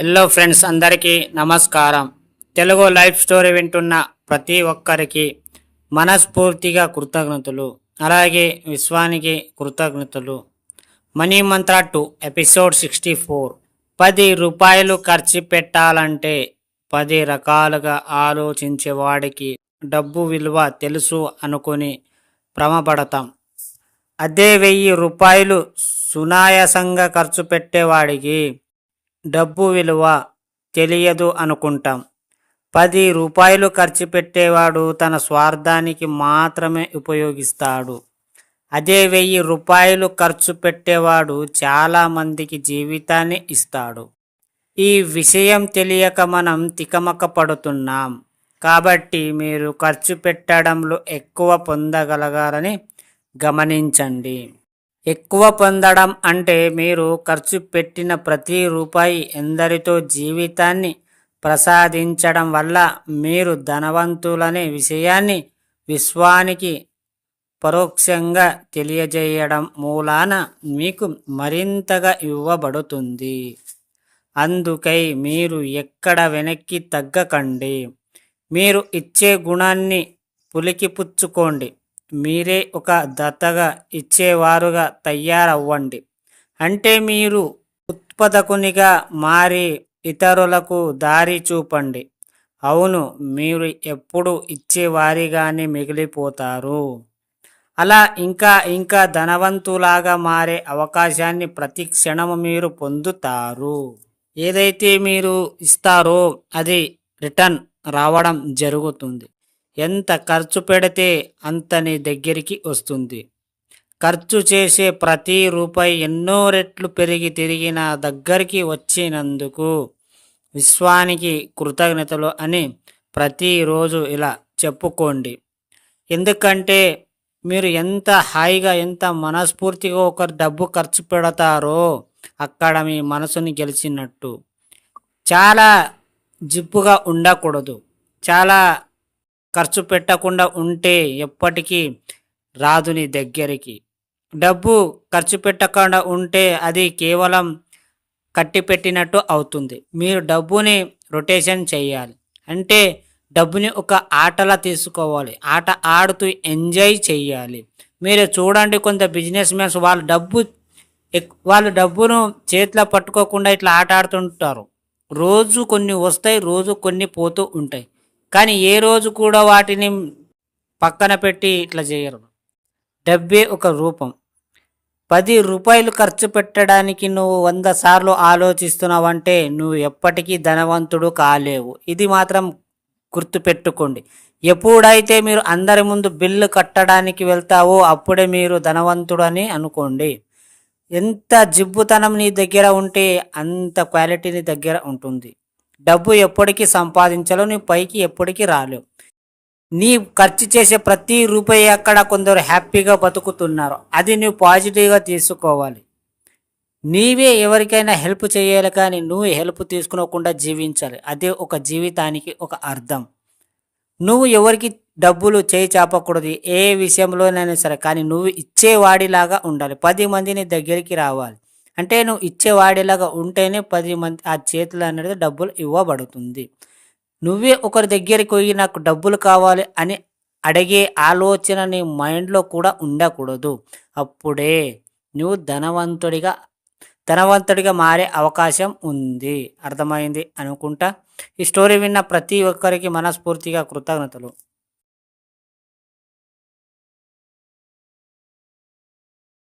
Hello friends అందరికీ నమస్కారం. Telugu life story వింటున్న ప్రతి ఒక్కరికి మనస్ఫూర్తిగా కృతజ్ఞతలు. అలాగే విశ్వానికి కృతజ్ఞతలు. మనీ మంత్ర టూ ఎపిసోడ్ సిక్స్టీ ఫోర్. పది రూపాయలు ఖర్చు పెట్టాలంటే పది రకాలుగా ఆలోచించే వాడికి డబ్బు విలువ తెలుసు అనుకుని భ్రమపడతాం. అదే వెయ్యి రూపాయలు సునాయాసంగా ఖర్చు పెట్టేవాడికి డబ్బు విలువ తెలియదు అనుకుంటాం. పది రూపాయలు ఖర్చు పెట్టేవాడు తన స్వార్థానికి మాత్రమే ఉపయోగిస్తాడు. అదే వెయ్యి రూపాయలు ఖర్చు పెట్టేవాడు చాలా మందికి జీవితాన్ని ఇస్తాడు. ఈ విషయం తెలియక మనం తికమక పడుతున్నాం. కాబట్టి మీరు ఖర్చు పెట్టడంలో ఎక్కువ పొందగలగాలని గమనించండి. ఎక్కువ పొందడం అంటే మీరు ఖర్చు పెట్టిన ప్రతి రూపాయి ఎందరితో జీవితాన్ని ప్రసాదించడం వల్ల మీరు ధనవంతులనే విషయాన్ని విశ్వానికి పరోక్షంగా తెలియజేయడం మూలాన మీకు మరింతగా ఇవ్వబడుతుంది. అందుకై మీరు ఎక్కడ వెనక్కి తగ్గకండి. మీరు ఇచ్చే గుణాన్ని పులికిపుచ్చుకోండి. మీరే ఒక దత్తగా ఇచ్చేవారుగా తయారవ్వండి. అంటే మీరు ఉత్పాదకునిగా మారి ఇతరులకు దారి చూపండి. అవును మీరు ఎప్పుడు ఇచ్చేవారిగానే మిగిలిపోతారు. అలా ఇంకా ఇంకా ధనవంతులాగా మారే అవకాశాన్ని ప్రతి క్షణము మీరు పొందుతారు. ఏదైతే మీరు ఇస్తారో అది రిటర్న్ రావడం జరుగుతుంది. ఎంత ఖర్చు పెడితే అంత నీ దగ్గరికి వస్తుంది. ఖర్చు చేసే ప్రతి రూపాయి ఎన్నో రెట్లు పెరిగి తిరిగి నా దగ్గరికి వచ్చినందుకు విశ్వానికి కృతజ్ఞతలు అని ప్రతిరోజు ఇలా చెప్పుకోండి. ఎందుకంటే మీరు ఎంత హాయిగా ఎంత మనస్ఫూర్తిగా ఒక డబ్బు ఖర్చు పెడతారో అక్కడ మీ మనసుని గెలిచినట్టు. చాలా జిప్పుగా ఉండకూడదు. చాలా ఖర్చు పెట్టకుండా ఉంటే ఎప్పటికీ రాదు నీ దగ్గరికి. డబ్బు ఖర్చు పెట్టకుండా ఉంటే అది కేవలం కట్టి పెట్టినట్టు అవుతుంది. మీరు డబ్బుని రొటేషన్ చేయాలి. అంటే డబ్బుని ఒక ఆటలా తీసుకోవాలి. ఆట ఆడుతూ ఎంజాయ్ చేయాలి. మీరు చూడండి కొంత బిజినెస్ మ్యాన్స్ వాళ్ళ డబ్బు ఎక్- వాళ్ళు డబ్బును చేతిలో పట్టుకోకుండా ఇట్లా ఆట ఆడుతుంటారు. రోజు కొన్ని వస్తాయి రోజు కొన్ని పోతూ ఉంటాయి. కానీ ఏ రోజు కూడా వాటిని పక్కన పెట్టి ఇట్లా చేయరు. డబ్బే ఒక రూపం. పది రూపాయలు ఖర్చు పెట్టడానికి నువ్వు వంద సార్లు ఆలోచిస్తున్నావంటే నువ్వు ఎప్పటికీ ధనవంతుడు కాలేవు. ఇది మాత్రం గుర్తుపెట్టుకోండి ఎప్పుడైతే మీరు అందరి ముందు బిల్లు కట్టడానికి వెళ్తావో అప్పుడే మీరు ధనవంతుడు అని అనుకోండి. ఎంత జిబ్బుతనం నీ దగ్గర ఉంటే అంత క్వాలిటీ నీ దగ్గర ఉంటుంది. డబ్బు ఎప్పటికీ సంపాదించలేవు నీ పైకి ఎప్పటికీ రాలేవు. నీ ఖర్చు చేసే ప్రతి రూపాయి అక్కడ కొందరు హ్యాపీగా బతుకుతున్నారు. అది నువ్వు పాజిటివ్గా తీసుకోవాలి. నీవే ఎవరికైనా హెల్ప్ చేయాలి కానీ నువ్వు హెల్ప్ తీసుకోకుండా జీవించాలి. అదే ఒక జీవితానికి ఒక అర్థం. నువ్వు ఎవరికి డబ్బులు చేయి చాపకూడదు ఏ విషయంలోనైనా సరే కానీ నువ్వు ఇచ్చేవాడిలాగా ఉండాలి. పది మందిని దగ్గరికి రావాలి. అంటే నువ్వు ఇచ్చేవాడిలాగా ఉంటేనే పది మంది ఆ చేతులు అనేది డబ్బులు ఇవ్వబడుతుంది. నువ్వే ఒకరి దగ్గరికి పోయి నాకు డబ్బులు కావాలి అని అడిగే ఆలోచన నీ మైండ్లో కూడా ఉండకూడదు. అప్పుడే నువ్వు ధనవంతుడిగా ధనవంతుడిగా మారే అవకాశం ఉంది. అర్థమైంది అనుకుంటా? ఈ స్టోరీ విన్న ప్రతి ఒక్కరికి మనస్ఫూర్తిగా కృతజ్ఞతలు.